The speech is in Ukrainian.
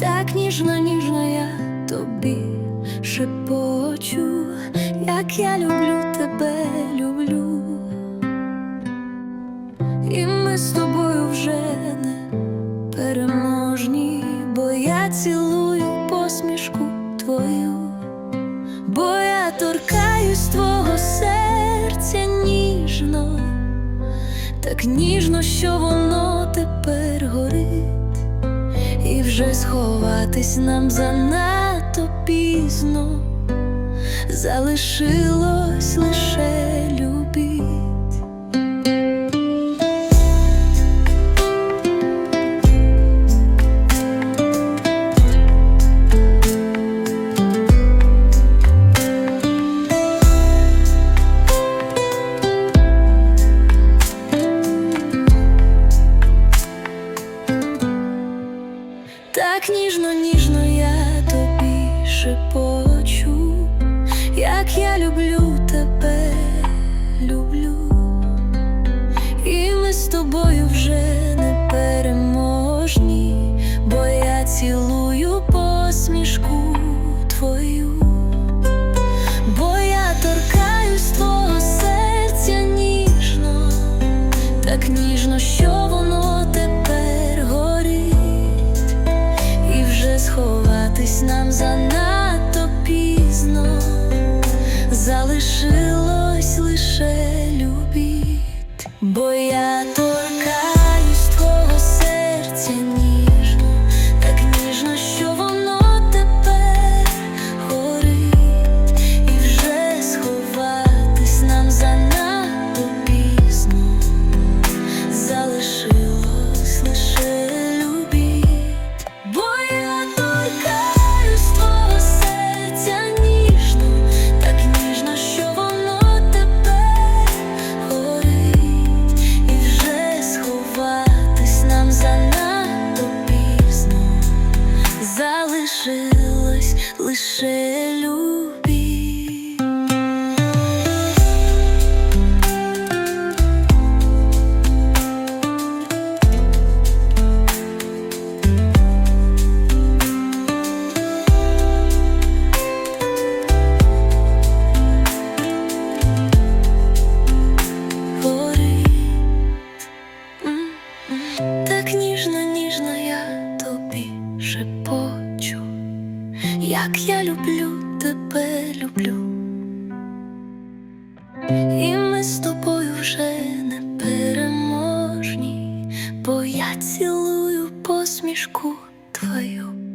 Так ніжно, ніжно я тобі шепочу, як я люблю тебе, люблю. І ми з тобою вже не переможні, бо я цілую посмішку твою, бо я торкаюсь твого серця ніжно, так ніжно, що воно тепер горить, і вже сховатись нам занадто пізно, залишилось лише Так ніжно, ніжно я тобі шепочу, як я люблю тебе, люблю, і ми з тобою вже залишилось лише як я люблю тебе, люблю. І ми з тобою вже не переможні, бо я цілую посмішку твою.